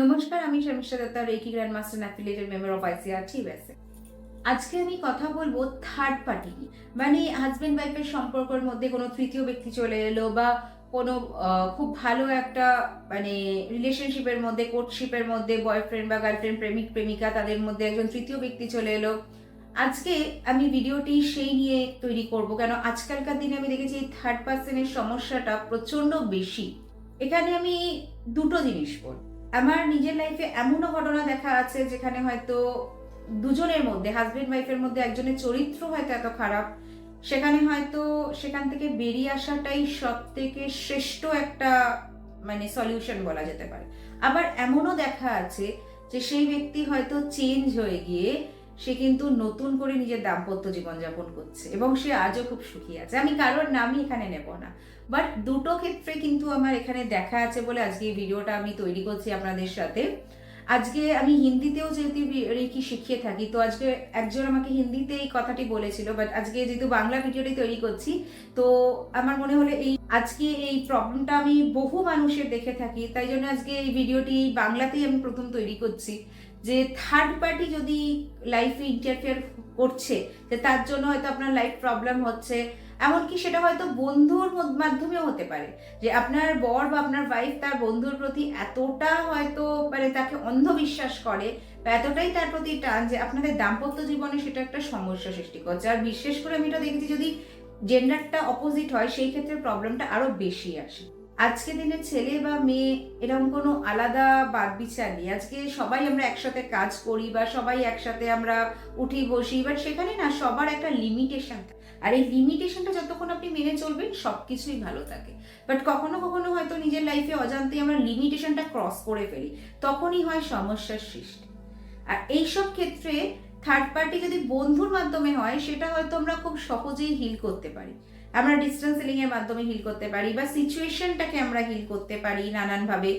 নমস্কার, আমি Sharmistha Datta reiki grand master affiliated member of ICRT USA আজকে আমি কথা বলব থার্ড পার্টি মানে হাজব্যান্ড ওয়াইফের সম্পর্কের মধ্যে কোনো তৃতীয় ব্যক্তি চলে এলো বা কোনো খুব ভালো একটা মানে রিলেশনশিপের মধ্যে কোর্টশিপের মধ্যে বয়ফ্রেন্ড বা গার্লফ্রেন্ড প্রেমিক, প্রেমিকা তাদের মধ্যে একজন তৃতীয় ব্যক্তি চলে এলো। আজকে আমি ভিডিওটি সেই নিয়ে তৈরি করব কেন আজকালকার দিনে আমি দেখেছি এই থার্ড পার্সনের সমস্যাটা প্রচণ্ড বেশি। এখানে আমি দুটো জিনিস বল আমার নিজের লাইফে এমনও ঘটনা দেখা আছে যেখানে হয়তো দুজনের মধ্যে হাজব্যান্ড ওয়াইফের মধ্যে একজনের চরিত্র হয়তো এত খারাপ, সেখানে হয়তো সেখান থেকে বেরিয়ে আসাটাই সব থেকে শ্রেষ্ঠ একটা মানে সলিউশন বলা যেতে পারে। আবার এমনও দেখা আছে যে সেই ব্যক্তি হয়তো চেঞ্জ হয়ে গিয়ে সে কিন্তু নতুন করে নিজের দাম্পত্য জীবনযাপন করছে এবং সে আজও খুব সুখী আছে। আমি কারোর নামই এখানে নেব না। বাট দুটো ক্ষেত্রে কিন্তু আমার এখানে দেখা আছে বলে আজকে এই ভিডিওটা আমি তৈরি করছি আপনাদের সাথে। আজকে আমি হিন্দিতেও যেহেতু রেকি শিখিয়ে থাকি, তো আজকে একজন আমাকে হিন্দিতে এই কথাটি বলেছিল বাট আজকে যেহেতু বাংলা ভিডিওটি তৈরি করছি, তো আমার মনে হলো এই আজকে এই প্রবলেমটা আমি বহু মানুষের দেখে থাকি, তাই জন্য আজকে এই ভিডিওটি বাংলাতেই আমি প্রথম তৈরি করছি। যে থার্ড পার্টি যদি লাইফে ইন্টারফেয়ার করছে, যে তার জন্য হয়তো আপনার লাইফ প্রবলেম হচ্ছে, এমনকি সেটা হয়তো বন্ধুর মধ্য- মাধ্যমেও হতে পারে। যে আপনার বর বা আপনার ওয়াইফ তার বন্ধুর প্রতি এতটা হয়তো মানে তাকে অন্ধবিশ্বাস করে বা এতটাই তার প্রতি টান যে আপনাদের দাম্পত্য জীবনে সেটা একটা সমস্যা সৃষ্টি করছে। আর বিশেষ করে আমি এটা দেখেছি যদি জেন্ডারটা অপোজিট হয়, সেই ক্ষেত্রে প্রবলেমটা আরও বেশি আসে। আজকে দিনে ছেলে বা মেয়ে এরকম কোনো আলাদা বাদ বিচার নেই। আজকে সবাই আমরা একসাথে কাজ করি বা সবাই একসাথে আমরা উঠি, বসি বাট সেখানে না সবার একটা লিমিটেশন আর এই লিমিটেশনটা যতক্ষণ আপনি মেনে চলবেন সব কিছুই ভালো থাকে। বাট কখনো কখনো হয়তো নিজের লাইফে অজান্তে আমরা লিমিটেশনটা ক্রস করে ফেলি। তখনই হয় সমস্যার সৃষ্টি। আর এইসব ক্ষেত্রে থার্ড পার্টি যদি বন্ধুর মাধ্যমে হয়, সেটা হয়তো আমরা খুব সহজেই হিল করতে পারি। আমরা ডিস্টেন্স সিলিং এর মাধ্যমে হিল করতে পারি বা সিচুয়েশনটাকে আমরা হিল করতে পারি নানানভাবে।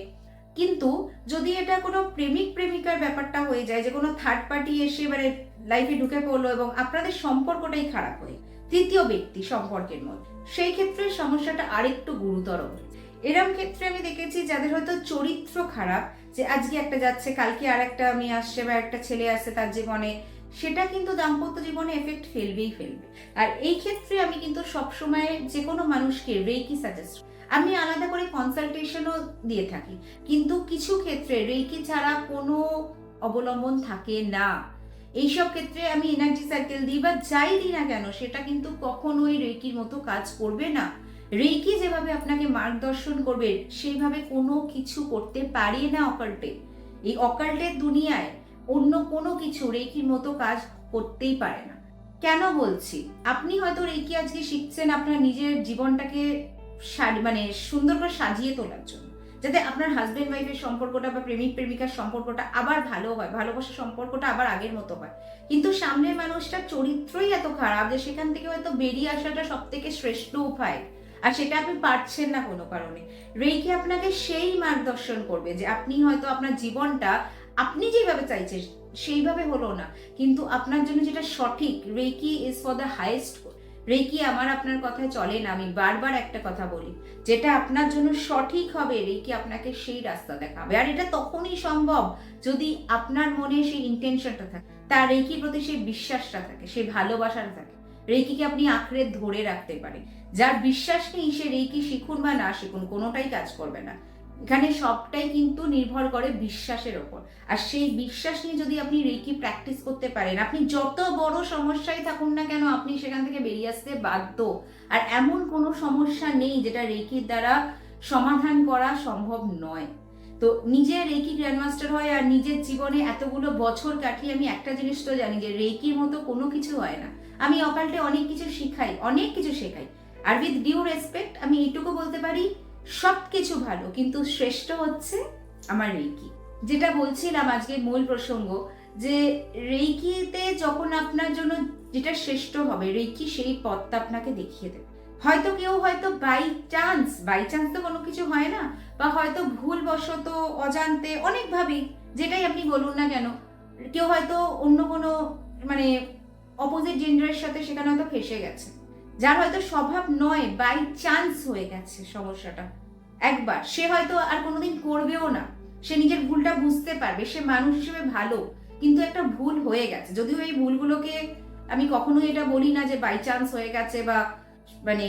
কিন্তু যদি এটা কোনো প্রেমিক, প্রেমিকার ব্যাপারটা হয়ে যায় যে কোনো থার্ড পার্টি এসে এবারে লাইফে ঢুকে পড়ল এবং আপনাদের সম্পর্কটাই খারাপ হয়ে তৃতীয় ব্যক্তি সম্পর্কের মধ্যে, সেই ক্ষেত্রে সমস্যাটা আরেকটু গুরুতর। এরম ক্ষেত্রে আমি দেখেছি যাদের হয়তো চরিত্র খারাপ, যে আজকে একটা যাচ্ছে, কালকে আর একটা মেয়ে আসছে বা একটা ছেলে আসছে তার জীবনে সেটা কিন্তু দাম্পত্য জীবনে এফেক্ট ফেলবেই ফেলবে। আর এই ক্ষেত্রে আমি কিন্তু সবসময় যে কোনো মানুষকে রেকি সাজেস্ট আমি আলাদা করে কনসালটেশনও দিয়ে থাকি। কিন্তু কিছু ক্ষেত্রে রেকি ছাড়া কোনো অবলম্বন থাকে না। এইসব ক্ষেত্রে আমি এনার্জি সাইকেল দিই বা যাই দিই না কেন, সেটা কিন্তু কখনোই রেকির মতো কাজ করবে না। রেকি যেভাবে আপনাকে মার্গদর্শন করবে, সেইভাবে কোনো কিছু করতে পারি না অকাল্টে। এই অকাল্টের দুনিয়ায় অন্য কোনো কিছু রেকির মতো কাজ করতেই পারে না। কেন বলছি? আপনি হয়তো রেকি আজকে শিখছেন আপনার নিজের জীবনটাকে মানে সুন্দর করে সাজিয়ে তোলার জন্য। যাতে আপনার হাজব্যান্ড ওয়াইফের সম্পর্কটা বা প্রেমিক প্রেমিকার সম্পর্কটা আবার ভালো হয়, ভালোবাসার সম্পর্কটা আবার আগের মতো হয়। কিন্তু সামনের মানুষটার চরিত্রই এত খারাপ যে সেখান থেকে হয়তো বেরিয়ে আসাটা সব থেকে শ্রেষ্ঠ উপায়। আর সেটা আপনি পারছেন না কোনো কারণে। রেইকি আপনাকে সেই মার্গদর্শন করবে যে আপনি হয়তো আপনার জীবনটা আপনি যেভাবে চাইছেন, সেইভাবে হলো না। কিন্তু আপনার জন্য যেটা সঠিক, reiki is for the highest reiki আমার আপনার কথায় চলে না, আমি বারবার একটা কথা বলি। যেটা আপনার জন্য সঠিক হবে, রেকি আপনাকে সেই রাস্তা দেখাবে। আর এটা তখনই সম্ভব যদি আপনার মনে সেই ইন্টেনশনটা থাকে। তার রেকির প্রতি সেই বিশ্বাসটা থাকে, সেই ভালোবাসাটা থাকে। রেকিকে আপনি আঁকড়ে ধরে রাখতে পারে যার বিশ্বাস নেই, সে রেকি শিখুন বা না শিখুন, কোনোটাই কাজ করবে না। এখানে সবটাই কিন্তু নির্ভর করে বিশ্বাসের ওপর। আর সেই বিশ্বাস নিয়ে যদি আপনি রেকি প্র্যাকটিস করতে পারেন, আপনি যত বড় সমস্যায় থাকুন না কেন, আপনি সেখান থেকে বেরিয়ে আসতে বাধ্য। আর এমন কোনো সমস্যা নেই যেটা রেকির দ্বারা সমাধান করা সম্ভব নয়। তো নিজে রেকি গ্র্যান্ডমাস্টার হয় আর নিজের জীবনে এতগুলো বছর কাটিয়ে আমি একটা জিনিস তো জানি যে রেকির মতো কোনো কিছু হয় না। আমি অকাল্টে অনেক কিছু শিখাই, অনেক কিছু শেখাই। আর উইথ ডিউ রেসপেক্ট আমি এইটুকু বলতে পারি সব কিছু ভালো, কিন্তু শ্রেষ্ঠ হচ্ছে আমার রেকি যেটা বলছিলাম আজকের মূল প্রসঙ্গ, যে রেইকিতে যখন আপনার জন্য যেটা শ্রেষ্ঠ হবে, রেইকি সেই পথটা আপনাকে দেখিয়ে দেবে। হয়তো কেউ হয়তো বাই চান্স বাই চান্স তো কোনো কিছু হয় না, বা হয়তো ভুলবশত, অজান্তে, অনেকভাবেই, যেটাই আপনি বলুন না কেন, কেউ হয়তো অন্য কোনো মানে অপোজিট জেন্ডারের সাথে সেখানে হয়তো ফেসে গেছে। যার হয়তো স্বভাব নয় বাই চান্স হয়ে গেছে সমস্যাটা। একবার, সে হয়তো আর কোনোদিন করবেও না। সে নিজের ভুলটা বুঝতে পারবে, সে মানুষ হিসেবে ভালো, কিন্তু একটা ভুল হয়ে গেছে। যদিও এই ভুলগুলোকে আমি কখনোই এটা বলি না যে বাই চান্স হয়ে গেছে বা মানে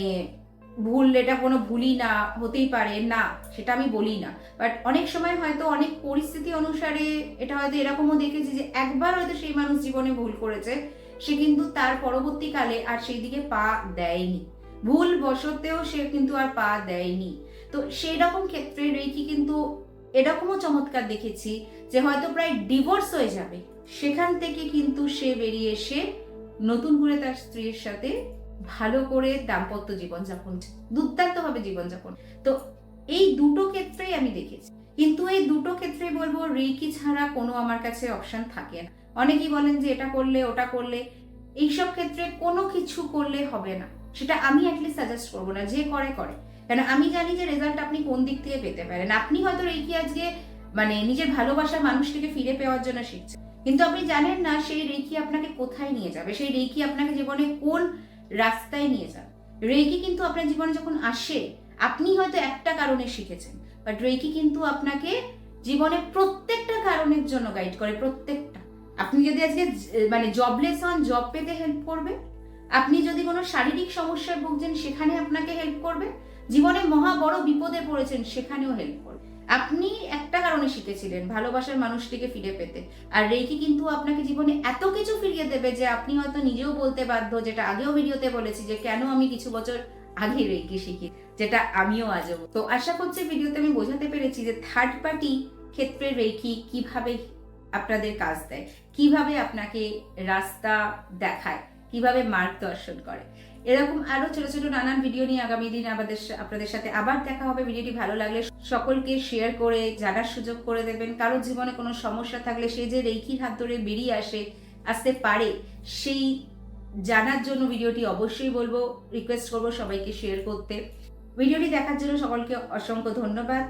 ভুল, এটা কোনো ভুলই না, হতেই পারে, না, সেটা আমি বলি না। বাট অনেক সময় হয়তো অনেক পরিস্থিতি অনুসারে এটা হয়তো এরকমও দেখেছি যে একবার হয়তো সেই মানুষ জীবনে ভুল করেছে সে কিন্তু তার পরবর্তীকালে আর সেই দিকে পা দেয়নি। ভুল বশতেও সে কিন্তু আর পা দেয়নি। তো সেই রকম ক্ষেত্রে রেকি কিন্তু এরকমও চমৎকার দেখেছি যে হয়তো প্রায় ডিভোর্স হয়ে যাবে। সেখান থেকে কিন্তু সে বেরিয়ে এসে নতুন করে তার স্ত্রীর সাথে ভালো করে দাম্পত্য জীবনযাপন, দুর্দান্তভাবে জীবনযাপন। তো এই দুটো ক্ষেত্রেই আমি দেখেছি। কিন্তু এই দুটো ক্ষেত্রে বলব রেকি ছাড়া কোনো আমার কাছে অপশন থাকে না। অনেকেই বলেন যে এটা করলে, ওটা করলে, এইসব ক্ষেত্রে কোনো কিছু করলে হবে না। সেটা আমি অ্যাটলিস্ট সাজেস্ট করব না, যে করে করে। কেন, আমি জানি যে রেজাল্ট আপনি কোন দিক থেকে পেতে পারেন। আপনি হয়তো রেকি আজকে মানে নিজের ভালোবাসার মানুষটিকে ফিরে পাওয়ার জন্য শিখছেন। কিন্তু আপনি জানেন না সেই রেকি আপনাকে কোথায় নিয়ে যাবে? সেই রেকি আপনাকে জীবনে কোন রাস্তায় নিয়ে যাবে? রেকি কিন্তু আপনার জীবনে যখন আসে, আপনি হয়তো একটা কারণে শিখেছেন। বাট রেকি কিন্তু আপনাকে জীবনে প্রত্যেকটা কারণের জন্য গাইড করে, প্রত্যেকটা। আপনি যদি আজকে মানে জবলেস হন জব পেতে হেল্প করবে। আপনি যদি কোনো শারীরিক সমস্যায় ভুগছেন, সেখানে আপনাকে হেল্প করবে। জীবনে মহা বড় বিপদে পড়েছেন, সেখানেও হেল্প করবে। আপনি একটা কারণে শিখেছিলেন, ভালোবাসার মানুষটিকে ফিরে পেতে। আর রেকি কিন্তু আপনাকে জীবনে এত কিছু ফিরিয়ে দেবে যে আপনি হয়তো নিজেও বলতে বাধ্য, যেটা আগেও ভিডিওতে বলেছি যে কেন আমি কিছু বছর আগে রেকি শিখি, যেটা আমিও আজও। তো আশা করছি ভিডিওতে আমি বোঝাতে পেরেছি যে থার্ড পার্টি ক্ষেত্রে রেকি কীভাবে আপনাদের কাজ দেয়। কীভাবে আপনাকে রাস্তা দেখায়, কীভাবে মার্গদর্শন করে। এরকম আরও ছোট ছোট নানান ভিডিও নিয়ে আগামী দিন আমাদের আপনাদের সাথে আবার দেখা হবে। ভিডিওটি ভালো লাগলে সকলকে শেয়ার করে, জানার সুযোগ করে দেবেন। কারোর জীবনে কোনো সমস্যা থাকলে সে যে রেখির হাত ধরে বেরিয়ে আসে, আসতে পারে, সেই জানার জন্য ভিডিওটি অবশ্যই বলব রিকোয়েস্ট করব সবাইকে শেয়ার করতে। ভিডিওটি দেখার জন্য সকলকে অসংখ্য ধন্যবাদ।